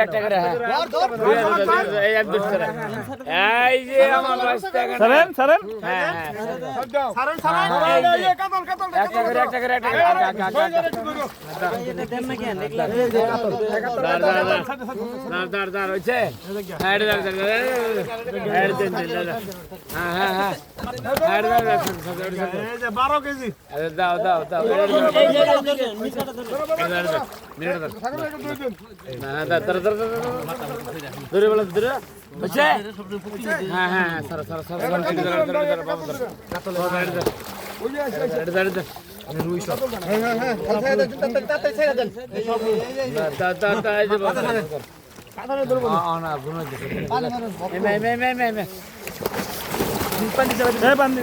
একটা বারো কেজি দাও দাও পানি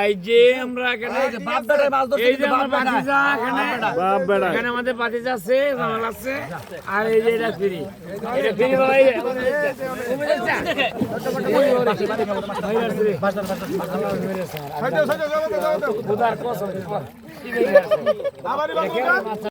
এই যে আমরা এখানে বাপ বেটা মাছ ধরছি এই যে আমার এখানে। বাপ বেটা এখানে আমাদের পাতিজা আছে জামাল আছে আর এই যে এটা ফ্রি। এটা ফ্রি ভাই।